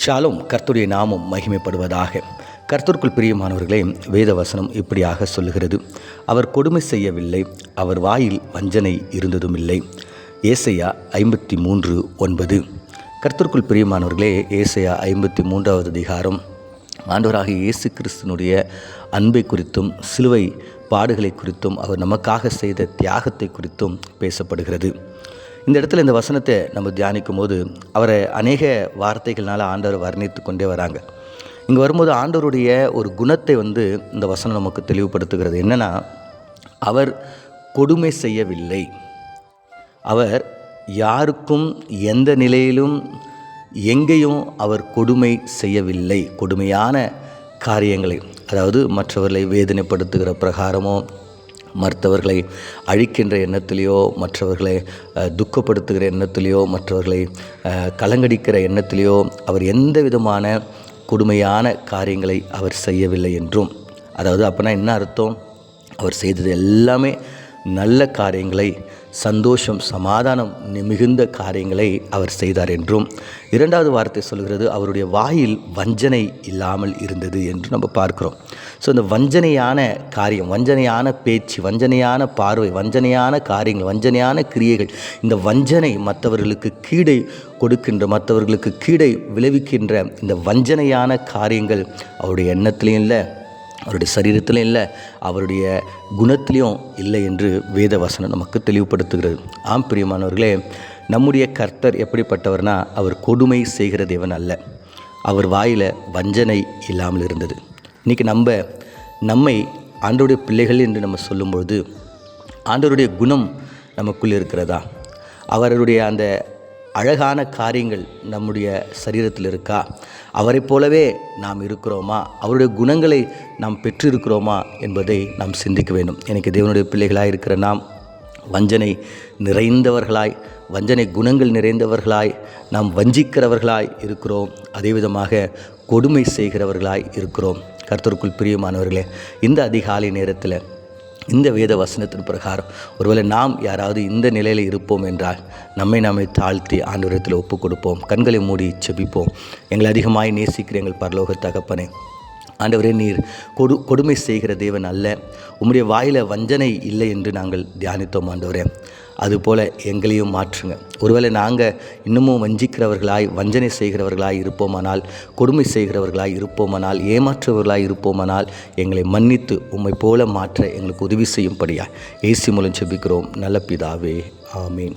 ஷாலும் கர்த்துடைய நாமும் மகிமைப்படுவதாக. கர்த்தருக்குள் பிரியமானவர்களே வேதவசனம் இப்படியாக சொல்லுகிறது. அவர் கொடுமை செய்யவில்லை அவர் வாயில் வஞ்சனை இருந்ததும் இல்லை ஏசையா ஐம்பத்தி மூன்று ஒன்பது. கர்த்தருக்குள் பிரியமானவர்களே ஏசையா ஐம்பத்தி மூன்றாவது அதிகாரம். ஆண்டவராக இயேசு கிறிஸ்துனுடைய அன்பை குறித்தும் சிலுவை பாடுகளை குறித்தும் அவர் நமக்காக செய்த தியாகத்தை குறித்தும் பேசப்படுகிறது. இந்த இடத்துல இந்த வசனத்தை நம்ம தியானிக்கும் போது அவரை அநேக வார்த்தைகள்னால் ஆண்டவர் வர்ணித்து கொண்டே வராங்க. இங்கே வரும்போது ஆண்டவருடைய ஒரு குணத்தை வந்து இந்த வசனம் நமக்கு தெளிவுபடுத்துகிறது. என்னென்னா அவர் கொடுமை செய்யவில்லை. அவர் யாருக்கும் எந்த நிலையிலும் எங்கேயும் அவர் கொடுமை செய்யவில்லை. கொடுமையான காரியங்களை அதாவது மற்றவர்களை வேதனைப்படுத்துகிற பிரகாரமோ மற்றவர்களை அழிக்கின்ற எண்ணத்திலேயோ மற்றவர்களை துக்கப்படுத்துகிற எண்ணத்திலேயோ மற்றவர்களை கலங்கடிக்கிற எண்ணத்திலேயோ அவர் எந்த விதமான கொடுமையான காரியங்களை அவர் செய்யவில்லை என்றும். அதாவது அப்போனா என்ன அர்த்தம்? அவர் செய்தது எல்லாமே நல்ல காரியங்களை சந்தோஷம் சமாதானம் மிகுந்த காரியங்களை அவர் செய்தார் என்றும் இரண்டாவது வார்த்தை சொல்கிறது அவருடைய வாயில் வஞ்சனை இல்லாமல் இருந்தது என்று நம்ம பார்க்கிறோம். ஸோ இந்த வஞ்சனையான காரியம் வஞ்சனையான பேச்சு வஞ்சனையான பார்வை வஞ்சனையான காரியங்கள் வஞ்சனையான கிரியைகள் இந்த வஞ்சனை மற்றவர்களுக்கு கீடை கொடுக்கின்ற மற்றவர்களுக்கு கீடை விளைவிக்கின்ற இந்த வஞ்சனையான காரியங்கள் அவருடைய எண்ணத்திலையும் இல்லை அவருடைய சரீரத்திலும் இல்லை அவருடைய குணத்திலையும் இல்லை என்று வேத வசனம் நமக்கு தெளிவுபடுத்துகிறது. ஆம் பிரியமானவர்களே நம்முடைய கர்த்தர் எப்படிப்பட்டவர்னா அவர் கொடுமை செய்கிற தேவன் அல்ல. அவர் வாயில் வஞ்சனை இல்லாமல் இருந்தது. இன்றைக்கி நம்ம நம்மை ஆண்டவருடைய பிள்ளைகள் என்று நம்ம சொல்லும்பொழுது ஆண்டவருடைய குணம் நமக்குள்ளே இருக்கிறதா? அவருடைய அந்த அழகான காரியங்கள் நம்முடைய சரீரத்தில் இருக்கா? அவரைப் போலவே நாம் இருக்கிறோமா? அவருடைய குணங்களை நாம் பெற்றிருக்கிறோமா என்பதை நாம் சிந்திக்க வேண்டும். எனக்கு தேவனுடைய பிள்ளைகளாக இருக்கிற நாம் வஞ்சனை நிறைந்தவர்களாய் வஞ்சனை குணங்கள் நிறைந்தவர்களாய் நாம் வஞ்சிக்கிறவர்களாய் இருக்கிறோம். அதே விதமாக கொடுமை செய்கிறவர்களாய் இருக்கிறோம். கர்த்தருக்குள் பிரியமானவர்களே இந்த அதிகாலை நேரத்தில் இந்த வேத வசனத்தின் பிரகாரம் ஒருவேளை நாம் யாராவது இந்த நிலையில் இருப்போம் என்றால் நம்மை நாமே தாழ்த்தி ஆண்டவரத்தில் ஒப்பு கொடுப்போம் கண்களை மூடி செபிப்போம் எங்களை அதிகமாய் நேசிக்கிற எங்கள் பரலோக தகப்பனே ஆண்டவரே நீர் கொடு கொடுமை செய்கிற தேவன் அல்ல. உம்முடைய வாயில் வஞ்சனை இல்லை என்று நாங்கள் தியானித்தோம் ஆண்டவரே. அதுபோல் எங்களையும் மாற்றுங்க. ஒருவேளை நாங்கள் இன்னமும் வஞ்சிக்கிறவர்களாய் வஞ்சனை செய்கிறவர்களாய் இருப்போமானால் கொடுமை செய்கிறவர்களாய் இருப்போமானால் ஏமாற்றுவர்களாய் இருப்போமானால் எங்களை மன்னித்து உம்மை போல மாற்ற எங்களுக்கு உதவி செய்யும்படியா. ஏசி மூலம் செபிக்கிறோம். நல்ல பிதாவே ஆமீன்.